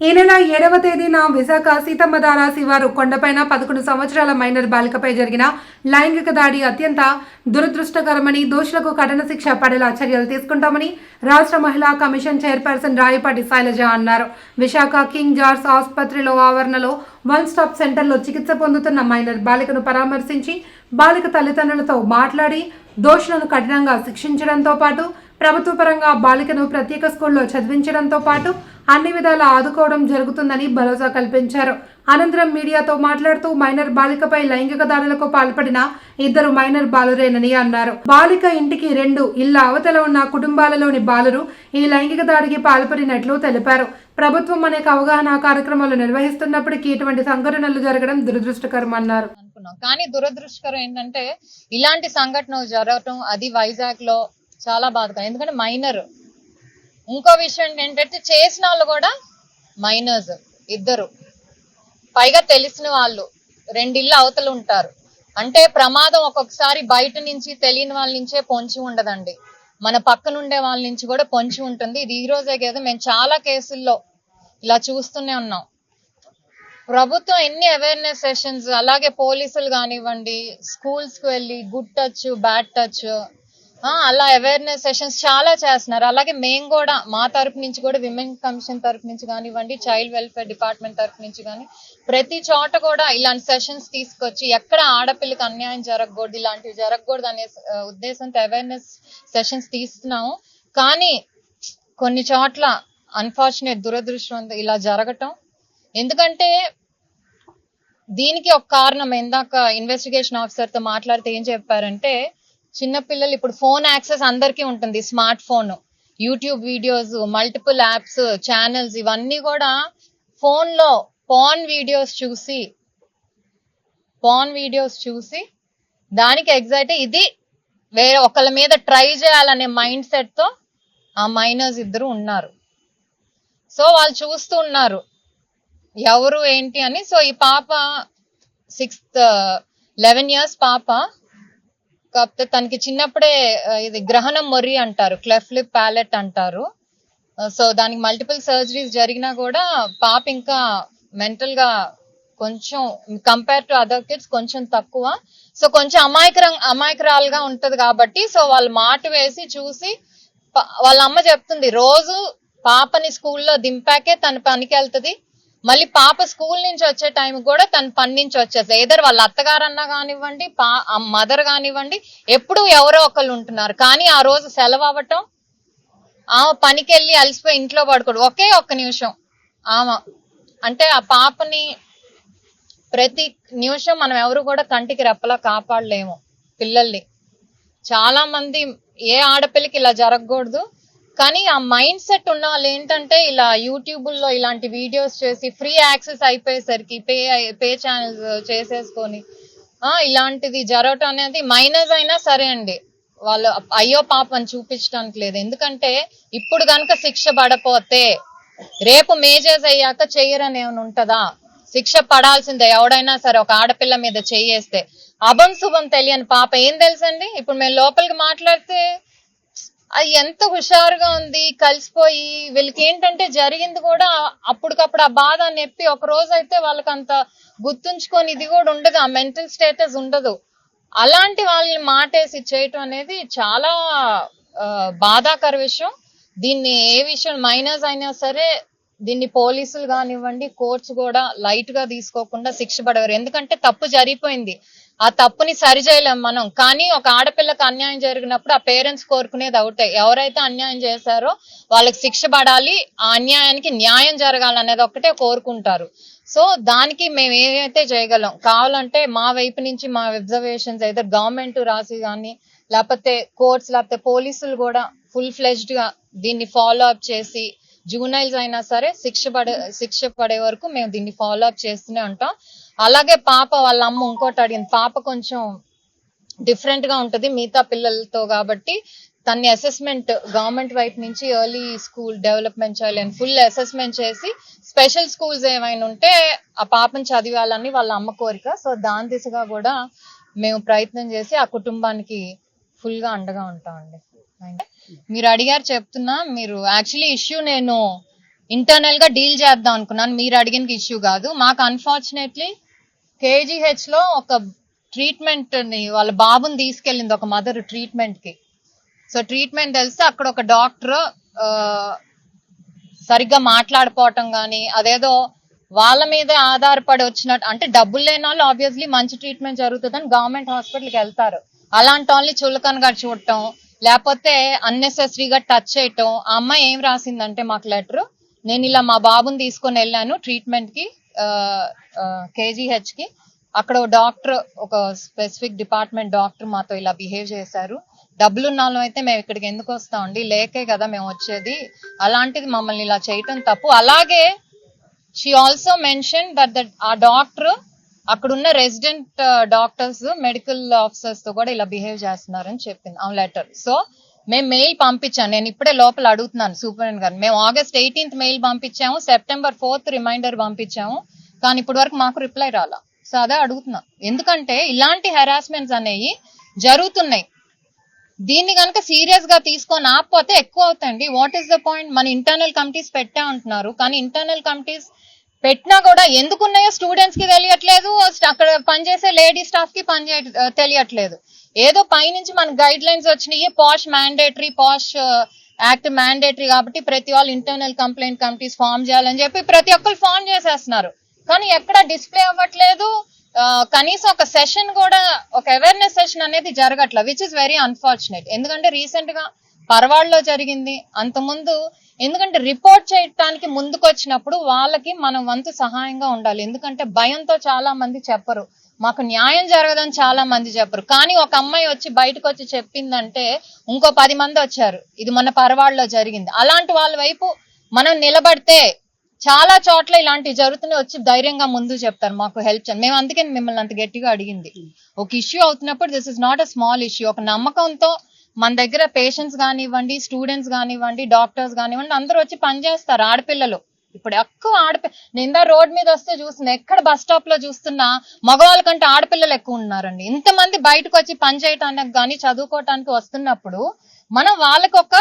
ఈ నెల ఏడవ తేదీన విశాఖ సీతమ్మ దారా శివారు కొండపైన పదకొండు సంవత్సరాల మైనర్ బాలికపై జరిగిన లైంగిక దాడి అత్యంత దురదృష్టకరమని దోషులకు కఠిన శిక్ష పడేలా చర్యలు తీసుకుంటామని రాష్ట్ర మహిళా కమిషన్ చైర్పర్సన్ రాయపాటి శైలజ అన్నారు. విశాఖ కింగ్ జార్జ్ ఆసుపత్రిలో ఆవరణలో వన్ స్టాప్ సెంటర్లో చికిత్స పొందుతున్న మైనర్ బాలికను పరామర్శించి బాలిక తల్లిదండ్రులతో మాట్లాడి దోషులను కఠినంగా శిక్షించడంతో పాటు ప్రభుత్వ పరంగా బాలికను ప్రత్యేక స్కూల్లో చదివించడంతో పాటు అన్ని విధాలు ఆదుకోవడం జరుగుతుందని భరోసా కల్పించారు. అనంతరం మీడియాతో మాట్లాడుతూ మైనర్ బాలికపై లైంగిక దాడులకు పాల్పడిన ఇద్దరు మైనర్ బాలురేనని అన్నారు. బాలిక ఇంటికి రెండు ఇళ్ళ అవతల ఉన్న కుటుంబాలలోని బాలురు ఈ లైంగిక దాడికి పాల్పడినట్లు తెలిపారు. ప్రభుత్వం అనేక అవగాహన కార్యక్రమాలు నిర్వహిస్తున్నప్పటికీ ఇటువంటి సంఘటనలు జరగడం దురదృష్టకరం అన్నారు అనుకున్నాం. కానీ దురదృష్టకరం ఏంటంటే ఇలాంటి సంఘటనలు జరగటం అది వైజాగ్లో చాలా బాధకరం. ఎందుకంటే మైనర్ ఇంకో విషయం ఏంటంటే చేసిన వాళ్ళు కూడా మైనర్స్ ఇద్దరు. పైగా తెలిసిన వాళ్ళు రెండిళ్ళు అవతలు ఉంటారు. అంటే ప్రమాదం ఒక్కొక్కసారి బయట నుంచి తెలియని వాళ్ళ నుంచే పొంచి ఉండదండి. మన పక్కనుండే వాళ్ళ నుంచి కూడా పొంచి ఉంటుంది. ఇది ఈ రోజే కదా మేము చాలా కేసుల్లో ఇలా చూస్తూనే ఉన్నాం. ప్రభుత్వం ఎన్ని అవేర్నెస్ సెషన్స్ అలాగే పోలీసులు కానివ్వండి స్కూల్స్కి వెళ్ళి గుడ్ టచ్ బ్యాడ్ టచ్ అలా అవేర్నెస్ సెషన్స్ చాలా చేస్తున్నారు. అలాగే మేము కూడా మా తరపు నుంచి కూడా విమెన్ కమిషన్ తరపు నుంచి కానివ్వండి చైల్డ్ వెల్ఫేర్ డిపార్ట్మెంట్ తరపు నుంచి కానీ ప్రతి చోట కూడా ఇలాంటి సెషన్స్ తీసుకొచ్చి ఎక్కడ ఆడపిల్లకి అన్యాయం జరగకూడదు ఇలాంటివి జరగకూడదు అనే ఉద్దేశంతో అవేర్నెస్ సెషన్స్ తీస్తున్నాము. కానీ కొన్ని చోట్ల అన్ఫార్చునేట్ దురదృష్టం ఇలా జరగటం. ఎందుకంటే దీనికి ఒక కారణం ఇందాక ఇన్వెస్టిగేషన్ ఆఫీసర్తో మాట్లాడితే ఏం చెప్పారంటే చిన్నపిల్లలు ఇప్పుడు ఫోన్ యాక్సెస్ అందరికీ ఉంటుంది smart phone YouTube videos multiple apps channels ఇవన్నీ కూడా ఫోన్లో పాన్ వీడియోస్ చూసి పాన్ వీడియోస్ చూసి దానికి ఎగ్జైట్ ఇది వేరే ఒకళ్ళ మీద ట్రై చేయాలనే మైండ్ సెట్తో ఆ మైనర్స్ ఇద్దరు ఉన్నారు. సో వాళ్ళు చూస్తూ ఉన్నారు ఎవరు ఏంటి అని. సో ఈ పాప సిక్స్త్ లెవెన్ ఇయర్స్ పాప కాకపోతే తనకి చిన్నప్పుడే ఇది గ్రహణం మొర్రి అంటారు క్లెఫ్లిప్ ప్యాలెట్ అంటారు. సో దానికి మల్టిపుల్ సర్జరీస్ జరిగినా కూడా పాప ఇంకా మెంటల్గా కొంచెం కంపేర్ టు అదర్ కిడ్స్ కొంచెం తక్కువ. సో కొంచెం అమాయకరం అమాయకరాలుగా ఉంటది కాబట్టి సో వాళ్ళు మాట వేసి చూసి వాళ్ళ అమ్మ చెప్తుంది రోజు పాపని స్కూల్లో దింపాకే తన పనికి వెళ్తుంది మళ్ళీ పాప స్కూల్ నుంచి వచ్చే టైం కూడా తను పని నుంచి వచ్చేస్తుంది ఏదర్ వాళ్ళ అత్తగారన్నా కానివ్వండి పా మదర్ కానివ్వండి ఎప్పుడు ఎవరో ఒకళ్ళు ఉంటున్నారు. కానీ ఆ రోజు సెలవు అవ్వటం ఆమె పనికి వెళ్ళి అలసిపోయి ఇంట్లో పడుకోడు ఒకే ఒక్క నిమిషం. ఆమె అంటే ఆ పాపని ప్రతి నిమిషం మనం ఎవరు కూడా కంటికి రెప్పలా కాపాడలేము పిల్లల్ని. చాలా మంది ఏ ఆడపిల్లకి ఇలా జరగకూడదు. కానీ ఆ మైండ్ సెట్ ఉన్న వాళ్ళు ఏంటంటే ఇలా యూట్యూబ్లో ఇలాంటి వీడియోస్ చేసి ఫ్రీ యాక్సెస్ అయిపోయేసరికి పే పే ఛానల్స్ చేసేసుకొని ఇలాంటిది జరగటం అనేది మైనస్ అయినా సరే అండి. వాళ్ళు అయ్యో పాపని చూపించడానికి లేదు. ఎందుకంటే ఇప్పుడు కనుక శిక్ష పడపోతే రేపు మేజర్స్ అయ్యాక చెయ్యరని ఏమైనా ఉంటుందా? శిక్ష పడాల్సిందే. ఎవడైనా సరే ఒక ఆడపిల్ల మీద చెయ్యేస్తే అభం శుభం తెలియని పాప ఏం తెలుసండి? ఇప్పుడు మేము లోపలికి మాట్లాడితే ఎంత హుషారుగా ఉంది కలిసిపోయి వీళ్ళకి ఏంటంటే జరిగింది కూడా అప్పటికప్పుడు ఆ బాధ నొప్పి ఒక రోజు అయితే వాళ్ళకి అంత గుర్తుంచుకొని ఇది కూడా ఉండదు ఆ మెంటల్ స్టేటస్ ఉండదు. అలాంటి వాళ్ళని మాటేసి చేయటం అనేది చాలా బాధాకర విషయం. దీన్ని ఏ విషయం మైనస్ అయినా సరే దీన్ని పోలీసులు కానివ్వండి కోర్ట్స్ కూడా లైట్గా తీసుకోకుండా శిక్ష పడవారు. ఎందుకంటే తప్పు జరిగిపోయింది. ఆ తప్పుని సరి చేయలేం మనం. కానీ ఒక ఆడపిల్లకి అన్యాయం జరిగినప్పుడు ఆ పేరెంట్స్ కోరుకునేది అవుతాయి ఎవరైతే అన్యాయం చేశారో వాళ్ళకి శిక్ష పడాలి ఆ అన్యాయానికి న్యాయం జరగాలనేది ఒకటే కోరుకుంటారు. సో దానికి మేము ఏదైతే చేయగలం కావాలంటే మా వైపు నుంచి మా అబ్జర్వేషన్స్ అయితే గవర్నమెంట్ రాసి కానీ లేకపోతే కోర్ట్స్ లేకపోతే పోలీసులు కూడా ఫుల్ ఫ్లెజ్డ్గా దీన్ని ఫాలో అప్ చేసి జూనైల్స్ అయినా సరే శిక్ష పడే శిక్ష పడే వరకు మేము దీన్ని ఫాలో అప్ చేస్తూనే ఉంటాం. అలాగే పాప వాళ్ళ అమ్మ ఇంకోటి అడిగింది పాప కొంచెం డిఫరెంట్గా ఉంటది మిగతా పిల్లలతో కాబట్టి తన్ని అసెస్మెంట్ గవర్నమెంట్ వైపు నుంచి ఎర్లీ స్కూల్ డెవలప్మెంట్ చేయాలి అని ఫుల్ అసెస్మెంట్ చేసి స్పెషల్ స్కూల్స్ ఏమైనా ఉంటే ఆ పాపని చదివాలని వాళ్ళ అమ్మ కోరిక. సో దాని దిశగా కూడా మేము ప్రయత్నం చేసి ఆ కుటుంబానికి ఫుల్గా అండగా ఉంటామండి. మీరు అడిగారు చెప్తున్నా మీరు యాక్చువల్లీ ఇష్యూ నేను ఇంటర్నల్గా డీల్ చేద్దాం అనుకున్నాను. మీరు అడిగిన ఇష్యూ కాదు. మాకు అన్ఫార్చునేట్లీ కేజీహెచ్లో ఒక ట్రీట్మెంట్ని వాళ్ళ బాబుని తీసుకెళ్ళింది ఒక మదర్ ట్రీట్మెంట్కి. సో ట్రీట్మెంట్ తెలిస్తే అక్కడ ఒక డాక్టర్ సరిగ్గా మాట్లాడుకోవటం కానీ అదేదో వాళ్ళ మీద ఆధారపడి వచ్చినట్టు అంటే డబ్బులు లేని వాళ్ళు ఆబ్వియస్లీ మంచి ట్రీట్మెంట్ జరుగుతుందని గవర్నమెంట్ హాస్పిటల్కి వెళ్తారు. అలాంటి వాళ్ళని చులకనగా చూడటం లేకపోతే అన్నెసెసరీగా టచ్ చేయటం. ఆ అమ్మాయి ఏం రాసిందంటే మాకు లెటర్ నేను ఇలా మా బాబుని తీసుకొని వెళ్ళాను ట్రీట్మెంట్కి కేజీహెచ్కి. అక్కడ డాక్టర్ ఒక స్పెసిఫిక్ డిపార్ట్మెంట్ డాక్టర్ మాతో ఇలా బిహేవ్ చేశారు. డబ్బులు ఉన్నాళ్ళం అయితే మేము ఇక్కడికి ఎందుకు వస్తామండి? లేకే కదా మేము వచ్చేది. అలాంటిది మమ్మల్ని ఇలా చేయటం తప్పు. అలాగే she also mention that that ఆ డాక్టర్ అక్కడున్న రెసిడెంట్ డాక్టర్స్ మెడికల్ ఆఫీసర్స్తో కూడా ఇలా బిహేవ్ చేస్తున్నారని చెప్పింది ఆ లెటర్. సో మేము మెయిల్ పంపించాను నేను ఇప్పుడే లోపల అడుగుతున్నాను సూపరింటెండెంట్ గారు మేము ఆగస్ట్ ఎయిటీన్త్ మెయిల్ పంపించాము సెప్టెంబర్ ఫోర్త్ రిమైండర్ పంపించాము కానీ ఇప్పటి వరకు మాకు రిప్లై రాలా. సో అదే అడుగుతున్నా. ఎందుకంటే ఇలాంటి హెరాస్మెంట్స్ అనేవి జరుగుతున్నాయి. దీన్ని కనుక సీరియస్గా తీసుకొని ఆపపోతే ఎక్కువ అవుతాయండి. వాట్ ఈస్ ద పాయింట్ మన ఇంటర్నల్ కమిటీస్ పెట్టా ఉంటున్నారు కానీ ఇంటర్నల్ కమిటీస్ పెట్టినా కూడా ఎందుకు ఉన్నాయో స్టూడెంట్స్కి తెలియట్లేదు అక్కడ పనిచేసే లేడీ స్టాఫ్కి పని తెలియట్లేదు. ఏదో పైనుంచి మన గైడ్ లైన్స్ వచ్చినాయి POSH mandatory POSH act mandatory కాబట్టి ప్రతి వాళ్ళు ఇంటర్నల్ కంప్లైంట్ కమిటీస్ ఫామ్ చేయాలని చెప్పి ప్రతి ఒక్కరు ఫామ్ చేసేస్తున్నారు. కానీ ఎక్కడ డిస్ప్లే అవ్వట్లేదు కనీసం ఒక సెషన్ కూడా ఒక అవేర్నెస్ సెషన్ అనేది జరగట్లేదు విచ్ ఇస్ వెరీ అన్ఫార్చునేట్ ఎందుకంటే రీసెంట్గా పర్వాడలో జరిగింది. అంతకుముందు ఎందుకంటే రిపోర్ట్ చేయటానికి ముందుకు వచ్చినప్పుడు వాళ్ళకి మనం వంతు సహాయంగా ఉండాలి. ఎందుకంటే భయంతో చాలా మంది చెప్పరు. మాకు న్యాయం జరగదని చాలా మంది చెప్పరు. కానీ ఒక అమ్మాయి వచ్చి బయటకు వచ్చి చెప్పిందంటే ఇంకో పది మంది వచ్చారు. ఇది మన పరవాడలో జరిగింది. అలాంటి వాళ్ళ వైపు మనం నిలబడితే చాలా చోట్ల ఇలాంటివి జరుగుతున్నాయి. వచ్చి ధైర్యంగా ముందు చెప్తారు. మాకు హెల్ప్ చేయండి. మేము అందుకని మిమ్మల్ని అంత గట్టిగా అడిగింది. ఒక ఇష్యూ అవుతున్నప్పుడు this is not a small issue ఒక నమ్మకంతో మన దగ్గర పేషెంట్స్ కానివ్వండి స్టూడెంట్స్ కానివ్వండి డాక్టర్స్ కానివ్వండి అందరూ వచ్చి పనిచేస్తారు ఆడపిల్లలు. ఇప్పుడు ఎక్కువ ఆడపి నిందా రోడ్ మీద వస్తే చూస్తున్నా ఎక్కడ బస్ స్టాప్లో చూస్తున్నా మగవాళ్ళ కంటే ఆడపిల్లలు ఎక్కువ ఉన్నారండి. ఇంతమంది బయటకు వచ్చి పని చేయటానికి కానీ చదువుకోవటానికి వస్తున్నప్పుడు మనం వాళ్ళకి ఒక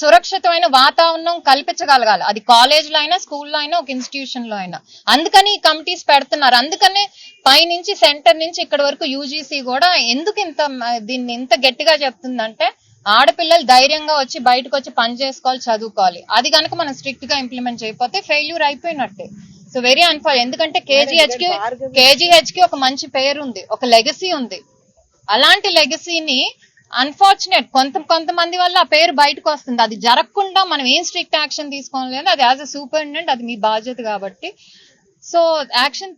సురక్షితమైన వాతావరణం కల్పించగలగాలి. అది కాలేజ్లో అయినా స్కూల్లో అయినా ఒక ఇన్స్టిట్యూషన్లో అయినా. అందుకని ఈ కమిటీస్ పెడుతున్నారు. అందుకనే పైనుంచి సెంటర్ నుంచి ఇక్కడ వరకు యూజీసీ కూడా ఎందుకు ఇంత దీన్ని ఇంత గట్టిగా చెప్తుందంటే ఆడపిల్లలు ధైర్యంగా వచ్చి బయటకు వచ్చి పని చేసుకోవాలి చదువుకోవాలి. అది కనుక మనం స్ట్రిక్ట్గా ఇంప్లిమెంట్ చేయకపోతే ఫెయిల్యూర్ అయిపోయినట్టే. సో వెరీ అన్ఫార్ ఎందుకంటే కేజీహెచ్కి కేజీహెచ్కి ఒక మంచి పేరు ఉంది ఒక లెగసీ ఉంది. అలాంటి లెగసీని అన్ఫార్చునేట్ కొంత కొంతమంది వల్ల ఆ పేరు బయటకు వస్తుంది. అది జరగకుండా మనం ఏం స్ట్రిక్ట్ యాక్షన్ తీసుకోలేదు అది యాజ్ అ సూపరింటెండెంట్ అది మీ బాధ్యత కాబట్టి. So action